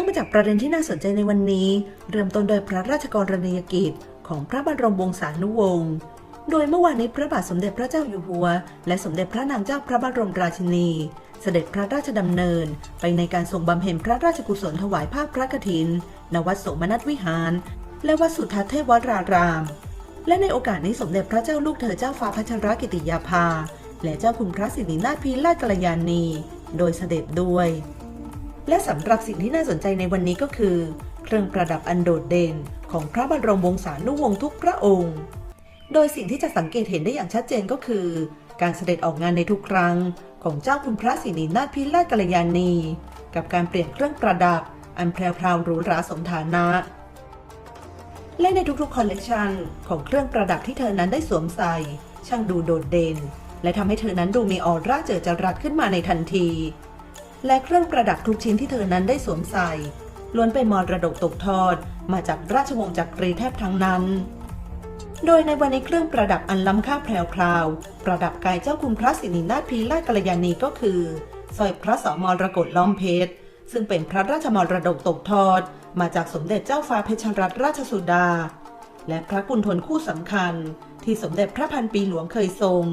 ื่องมาจากประเด็นที่น่าสนใจในวันนี้ เริ่มต้นโดยพระราชกรณียกิจ ของพระบรมวงศานุวงศ์โดยเมื่อวานนี้พระบาทสมเด็จพระเจ้าอยู่หัว และสมเด็จพระนางเจ้าพระบรมราชินี เสด็จพระราชดำเนิน ไปในการทรงบำเพ็ญพระราชกุศลถวายภาพพระกฐิน ณ วัดสมนัสวิหาร และวัดสุทัศเทพวราราม และในโอกาสนี้สมเด็จพระเจ้าลูกเธอเจ้าฟ้าพัชรกิติยาภา และเจ้าคุณพระสิรินาถพีราชกัลยาณี โดยเสด็จด้วย และสำหรับสิ่งที่น่าสนใจในวันนี้ก็คือ เครื่องประดับอันโดดเด่นของพระบรมวงศานุวงศ์ทุกพระองค์ โดยสิ่งที่จะสังเกตเห็นได้อย่างชัดเจนก็คือ การเสด็จออกงานในทุกครั้ง ของเจ้าคุณพระสิรินาถพิราชกัลยาณี กับการเปลี่ยนเครื่องประดับ อันแพรวๆหรูหราสมฐานะ และในทุกๆคอลเลกชันของเครื่องประดับที่เธอนั้นได้สวมใส่ ช่างดูโดดเด่น และทำให้เธอนั้นดูมีออร่าเจิดจรัสขึ้นมาในทันที และเครื่องประดับทุกชิ้นที่เธอนั้นได้สวมใส่ล้วนเป็นมรดกตกทอดมาจากราชวงศ์จักรีแทบทั้งนั้น โดยในวันนี้เครื่องประดับอันล้ำค่าแพรวๆประดับกายเจ้าคุณพระสิรินาถพีรากัลยาณีก็คือสร้อยพระสมรกตล้อมเพชร ซึ่งเป็นพระราชมรดกตกทอด มาจากสมเด็จเจ้าฟ้าเพชรรัตนราชสุดา และพระกุณฑลคู่สำคัญ ที่สมเด็จพระพันปีหลวงเคยทรง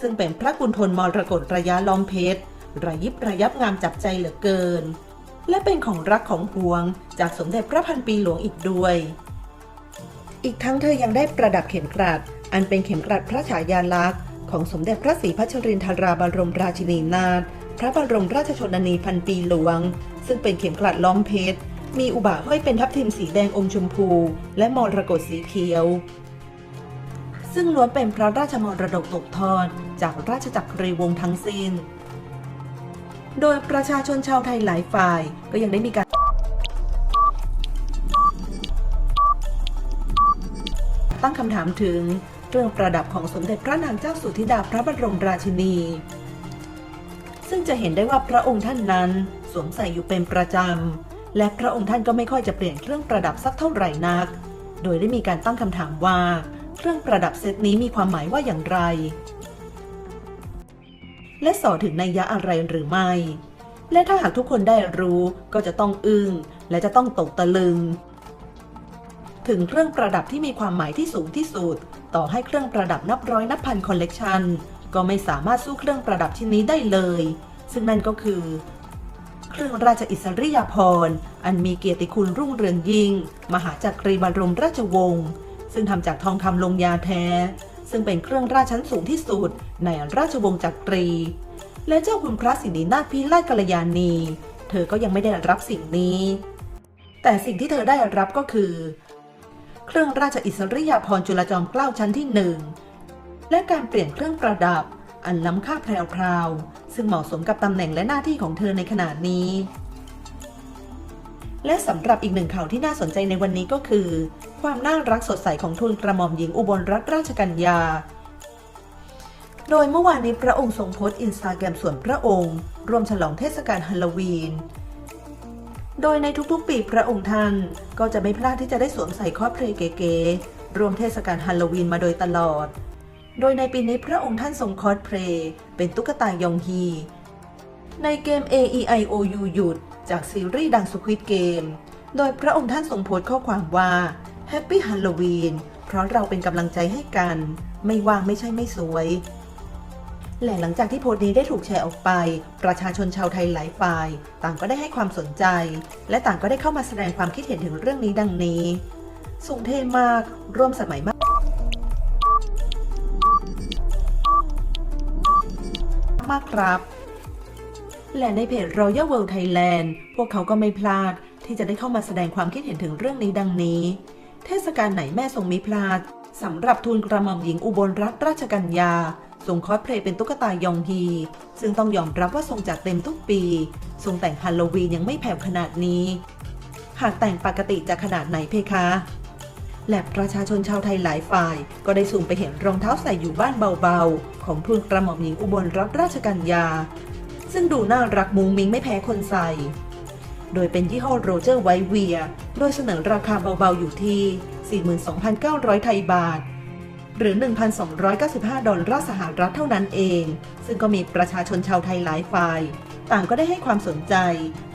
ซึ่งเป็นพระกุณฑลมรกตระยะล้อมเพชร ระยิบระยับงามจับใจเหลือเกิน และเป็นของรักของหวงจากสมเด็จพระพันปีหลวงอีกด้วย อีกทั้งเธอยังได้ประดับเข็มกลัด อันเป็นเข็มกลัดพระฉายาลักษณ์ของสมเด็จพระศรีพัชรินทราบรมราชินีนาถพระบรมราชชนนีพันปีหลวง ซึ่งเป็นเข็มกลัดล้อมเพชร มีอุบะห้อยเป็นทับทิมสีแดงอมชมพู และมรกตสีเขียว ซึ่งล้วนเป็นพระราชมรดกตกทอดจากราชจักรีวงศ์ทั้งสิ้น โดยประชาชนชาวไทยหลายฝ่าย ก็ยังได้มีการตั้งคำถามถึงเรื่องประดับของสมเด็จพระนางเจ้าสุธิดาพระบรมราชินี ซึ่งจะเห็นได้ว่าพระองค์ท่านนั้นสวมใส่อยู่เป็นประจำ และพระองค์ท่านก็ไม่ค่อยจะเปลี่ยนเครื่องประดับสักเท่าไหร่นัก โดยได้มีการตั้งคำถามว่า เครื่องประดับเซตนี้มีความหมายว่าอย่างไร และสอถึงนัยยะอะไรหรือไม่ และถ้าหากทุกคนได้รู้ก็จะต้องอึง้งและจะต้องตกตะลึง ถึงเครื่องประดับที่มีความหมายที่สูงที่สุด ต่อให้เครื่องประดับนับร้อยนับพันคอลเลกชันก็ไม่สามารถสู้เครื่องประดับชิ้นนี้ได้เลย ซึ่งนั่นก็คือ เครื่องราชอิสริยาภรณ์อันมีเกียรติคุณรุ่งเรืองยิ่ง มหาจักรีบรมราชวงศ์ซึ่งทำจากทองคำลงยาแท้ ซึ่งเป็นเครื่องราชชั้นสูงที่สุดในราชวงศ์จักรี และเจ้าคุณพระสิรินาถพิราชกัลยาณี เธอก็ยังไม่ได้รับสิ่งนี้ แต่สิ่งที่เธอได้รับก็คือ เครื่องราชอิสริยาภรณ์จุลจอมเกล้าชั้นที่หนึ่งและการเปลี่ยนเครื่องประดับ อันล้ำค่าแพรวๆซึ่งเหมาะสมกับตำแหน่งและหน้าที่ของเธอในขณะนี้และสำหรับอีกหนึ่งข่าวที่น่าสนใจในวันนี้ก็คือ ความน่ารักสดใสของทูลกระหม่อมหญิงอุบลรัตนราชกัญญา โดยเมื่อวานนี้พระองค์ทรงโพสต์อินสตาแกรมส่วนพระองค์ร่วมฉลองเทศกาลฮาโลวีน โดยในทุกๆปีพระองค์ท่านก็จะไม่พลาดที่จะได้สวมใส่คอสเพลย์เก๋ๆรวมเทศกาลฮาโลวีนมาโดยตลอด โดยในปีนี้พระองค์ท่านทรงคอสเพลย์เป็นตุ๊กตายองฮี ในเกม A E I O U หยุดจากซีรีส์ดังสควิตเกม โดยพระองค์ท่านทรงโพสต์ข้อความว่า Happy Halloween เพราะเราเป็นกำลังใจให้กัน ไม่ว่างไม่ใช่ไม่สวย และหลังจากที่โพสต์นี้ได้ถูกแชร์ออกไป ประชาชนชาวไทยหลายฝ่าย ต่างก็ได้ให้ความสนใจ และต่างก็ได้เข้ามาแสดงความคิดเห็นถึงเรื่องนี้ดังนี้สูงเท่มาก ร่วมสมัยมากมากครับ และในเพจ Royal World Thailand พวกเขาก็ไม่พลาดที่จะได้เข้ามาแสดงความคิดเห็นถึงเรื่องนี้ดังนี้ เทศกาลไหนแม่ทรงมิพลาดสำหรับทูลกระหม่อมหญิงอุบลรัตนราชกัญญาทรงคอสเพลย์เป็นตุ๊กตายองฮี ซึ่งต้องยอมรับว่าทรงจัดเต็มทุกปี ทรงแต่งฮาโลวีนยังไม่แผ่วขนาดนี้ หากแต่งปกติจะขนาดไหนเพคะ และประชาชนชาวไทยหลายฝ่าย ก็ได้สูงไปเห็นรองเท้าใส่อยู่บ้านเบาๆ ของทูลกระหม่อมหญิงอุบลรัตนราชกัญญา ซึ่งดูน่ารักมุงมิงไม่แพ้คนใส่ โดยเป็นยี่ห้อโรเจอร์ไวเวียโดยเสนอราคาเบาๆอยู่ที่ 42,900 ไทยบาท หรือ 1,295 ดอลลาร์สหรัฐเท่านั้นเอง ซึ่งก็มีประชาชนชาวไทยหลายฝ่าย ต่างก็ได้ให้ความสนใจ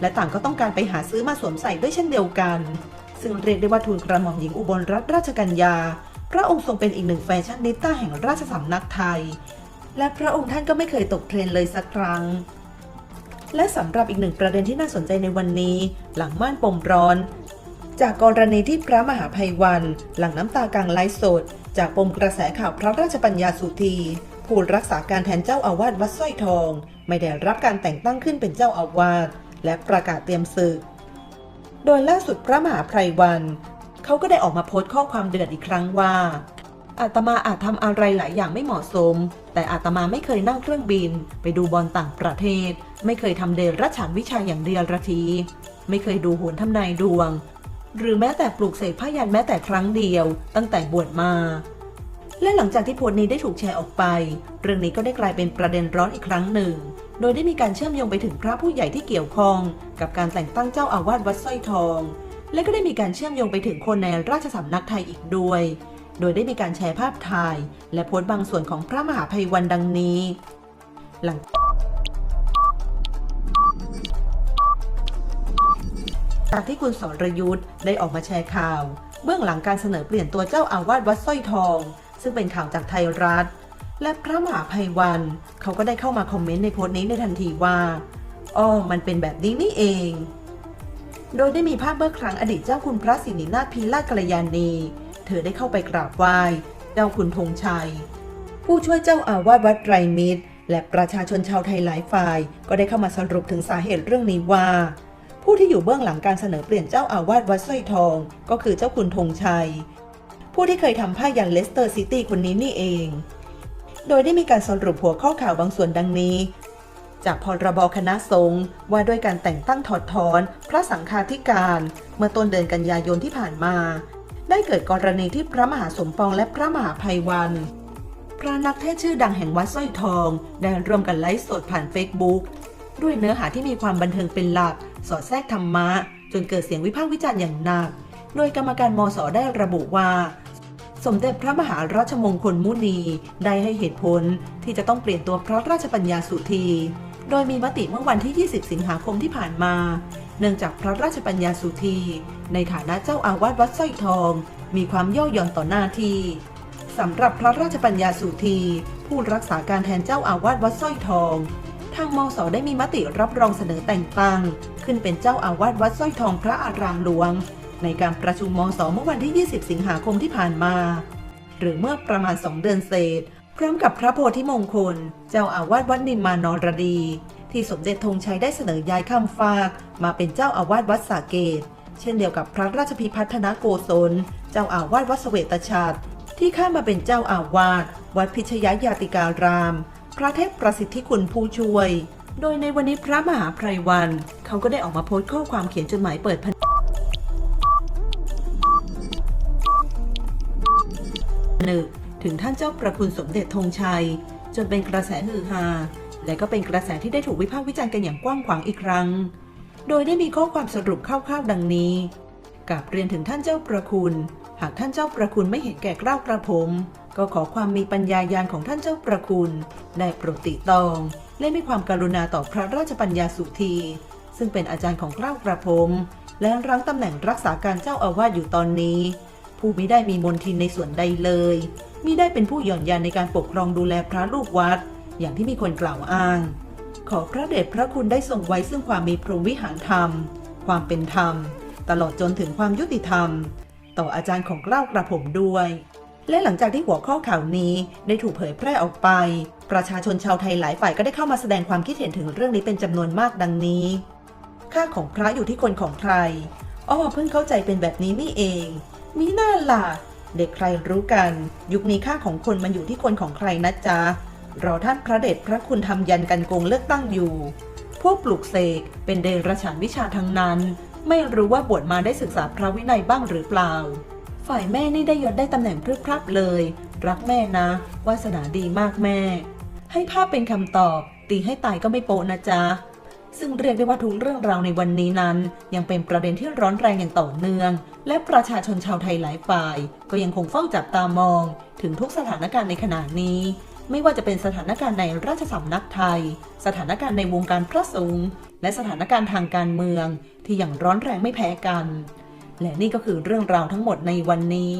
และต่างก็ต้องการไปหาซื้อมาสวมใส่ด้วยเช่นเดียวกัน ซึ่งเรียกได้ว่าทูลกระหม่อมหญิงอุบลรัตนราชกัญญา พระองค์ทรงเป็นอีกหนึ่งแฟชั่นนิต้าแห่งราชสำนักไทยและพระองค์ท่านก็ไม่เคยตกเทรนเลยสักครั้ง และสำหรับอีกหนึ่งประเด็นที่น่าสนใจในวันนี้ หลังม่านปมร้อน จากกรณีที่พระมหาภัยวัน หลังน้ำตากลางไลฟ์สด จากปมกระแสข่าวพระราชปัญญาสุธีผู้รักษาการแทนเจ้าอาวาสวัดสร้อยทอง ไม่ได้รับการแต่งตั้งขึ้นเป็นเจ้าอาวาสและประกาศเตรียมศึก โดยล่าสุดพระมหาภัยวัน เขาก็ได้ออกมาโพสต์ข้อความเดือดอีกครั้งว่า อาตมาอาจทำอะไรหลายอย่างไม่เหมาะสม แต่อาตมาไม่เคยนั่งเครื่องบิน ไปดูบอลต่างประเทศ ไม่เคยทำเดรัจฉานวิชาอย่างเดียรที ไม่เคยดูโหนทำนายดวง หรือแม้แต่ปลูกเสกผ้ายันแม้แต่ครั้งเดียว ตั้งแต่บวชมา และหลังจากที่โพสต์นี้ได้ถูกแชร์ออกไป เรื่องนี้ก็ได้กลายเป็นประเด็นร้อนอีกครั้งหนึ่ง โดยได้มีการเชื่อมโยงไปถึงพระผู้ใหญ่ที่เกี่ยวข้อง กับการแต่งตั้งเจ้าอาวาสวัดสร้อยทอง และก็ได้มีการเชื่อมโยงไปถึงคนในราชสำนักไทยอีกด้วย โดยได้มีการแชร์ภาพถ่าย และโพสต์บางส่วนของพระมหาภัยวันดังนี้ หลังจากที่คุณสรยุทธ์ได้ออกมาแชร์ข่าว เบื้องหลังการเสนอเปลี่ยนตัวเจ้าอาวาสวัดสร้อยทอง ซึ่งเป็นข่าวจากไทยรัฐ และพระมหาภัยวัน เขาก็ได้เข้ามาคอมเมนต์ในโพสต์นี้ในทันทีว่าอ๋อมันเป็นแบบนี้นี่เอง โดยได้มีภาพเมื่อครั้งอดีตเจ้าคุณพระสิรินาถพีลาชกัลยาณี เธอได้เข้าไปกราบไหว้เจ้าคุณธงชัย ผู้ช่วยเจ้าอาวาสวัดไตรมิตร และประชาชนชาวไทยหลายฝ่าย ก็ได้เข้ามาสรุปถึงสาเหตุเรื่องนี้ว่า ผู้ที่อยู่เบื้องหลังการเสนอเปลี่ยนเจ้าอาวาสวัดสร้อยทอง ก็คือเจ้าคุณธงชัย ผู้ที่เคยทำผ้ายันเลสเตอร์ซิตี้คนนี้นี่เอง โดยได้มีการสรุปหัวข้อข่าวบางส่วนดังนี้จากพรบคณะสงฆ์ว่าด้วยการแต่งตั้งถอดถอน พระสังฆาธิการ เมื่อต้นเดือนกันยายนที่ผ่านมา ได้เกิดกรณีที่พระมหาสมปองและพระมหาภัยวัน พระนักเทศชื่อดังแห่งวัดสร้อยทอง ได้ร่วมกันไลฟ์สดผ่านเฟซบุ๊กด้วยเนื้อหาที่มีความบันเทิงเป็นหลัก สอดแทรกธรรมะ จนเกิดเสียงวิพากษ์วิจารณ์อย่างหนัก โดยกรรมการมสได้ระบุว่า สมเด็จพระมหาราชมงคลมุนีได้ให้เหตุผลที่จะต้องเปลี่ยนตัวพระราชปัญญาสุธี โดยมีมติเมื่อวันที่ 20 สิงหาคมที่ผ่านมา เนื่องจากพระราชปัญญาสุธี ในฐานะเจ้าอาวาสวัดสร้อยทอง มีความย่อหย่อนต่อหน้าที่สำหรับพระราชปัญญาสุธี ผู้รักษาการแทนเจ้าอาวาสวัดสร้อยทอง ทางมสได้มีมติรับรองเสนอแต่งตั้ง ขึ้นเป็นเจ้าอาวาสวัดสร้อยทองพระอารามหลวง ในการประชุมมสเมื่อวันที่ 20 สิงหาคมที่ผ่านมา หรือเมื่อประมาณ 2 เดือนเศษ พร้อมกับพระโพธิมงคล เจ้าอาวาสวัดนิมมานรดี ที่สมเด็จธงชัยได้เสนอย้ายข้ามฟากมาเป็นเจ้าอาวาสวัดสาเกต เช่นเดียวกับพระราชพิพัฒนโกศล เจ้าอาวาสวัดเสวตฉัตรที่ข้ามมาเป็นเจ้าอาวาสวัดพิชยยาติการาม พระเทพประสิทธิคุณผู้ช่วย โดยในวันนี้พระมหาไพรวัน เขาก็ได้ออกมาโพสต์ข้อความเขียนจดหมายเปิดผนึกถึงท่านเจ้าประคุณสมเด็จธงชัย จนเป็นกระแสฮือฮา และก็เป็นกระแสที่ได้ถูกวิพากษ์วิจารณ์กันอย่างกว้างขวางอีกครั้ง โดยได้มีข้อความสรุปคร่าวๆดังนี้กับเรียนถึงท่านเจ้าประคุณ หากท่านเจ้าประคุณไม่เห็นแก่เกล้ากระผม ก็ขอความมีปัญญายาณของท่านเจ้าประคุณได้โปรดติตอง และมีความการุณาต่อพระราชปัญญาสุธี ซึ่งเป็นอาจารย์ของเกล้ากระผม และรั้งตำแหน่งรักษาการเจ้าอาวาสอยู่ตอนนี้ ผู้มิได้มีมนทินในส่วนใดเลยมิได้เป็นผู้หย่อนยานในการปกครองดูแลพระลูกวัด อย่างที่มีคนกล่าวอ้าง ขอพระเดชพระคุณได้ทรงไว้ซึ่งความมีพรหมวิหารธรรม ความเป็นธรรม ตลอดจนถึงความยุติธรรม ต่ออาจารย์ของเกล้ากระผมด้วย และหลังจากที่หัวข้อข่าวนี้ได้ถูกเผยแพร่ออกไป ประชาชนชาวไทยหลายฝ่ายก็ได้เข้ามาแสดงความคิดเห็นถึงเรื่องนี้เป็นจำนวนมากดังนี้ ค่าของพระอยู่ที่คนของใครอ้อเพิ่งเข้าใจเป็นแบบนี้นี่เอง มีหน้าล่ะเด็กใครรู้กัน ยุคนี้ค่าของคนมันอยู่ที่คนของใครนะจ๊ะ รอท่านพระเดชพระคุณทำยันกันโกงเลือกตั้งอยู่ พวกปลูกเสกเป็นเดรัจฉานวิชาทั้งนั้น ไม่รู้ว่าบวชมาได้ศึกษาพระวินัยบ้างหรือเปล่า ฝ่ายแม่นี่ได้ยศได้ตำแหน่งพรึบพรับเลย รักแม่นะ วาสนาดีมากแม่ ให้ภาพเป็นคำตอบ ตีให้ตายก็ไม่โปะนะจ๊ะซึ่งเรียกได้ว่าทุกเรื่องราวในวันนี้นั้น ยังเป็นประเด็นที่ร้อนแรงอย่างต่อเนื่อง และประชาชนชาวไทยหลายฝ่าย ก็ยังคงเฝ้าจับตามอง ถึงทุกสถานการณ์ในขณะนี้ ไม่ว่าจะเป็นสถานการณ์ในราชสำนักไทย สถานการณ์ในวงการพระสงฆ์และสถานการณ์ทางการเมืองที่ยังร้อนแรงไม่แพ้กัน และนี่ก็คือเรื่องราวทั้งหมดในวันนี้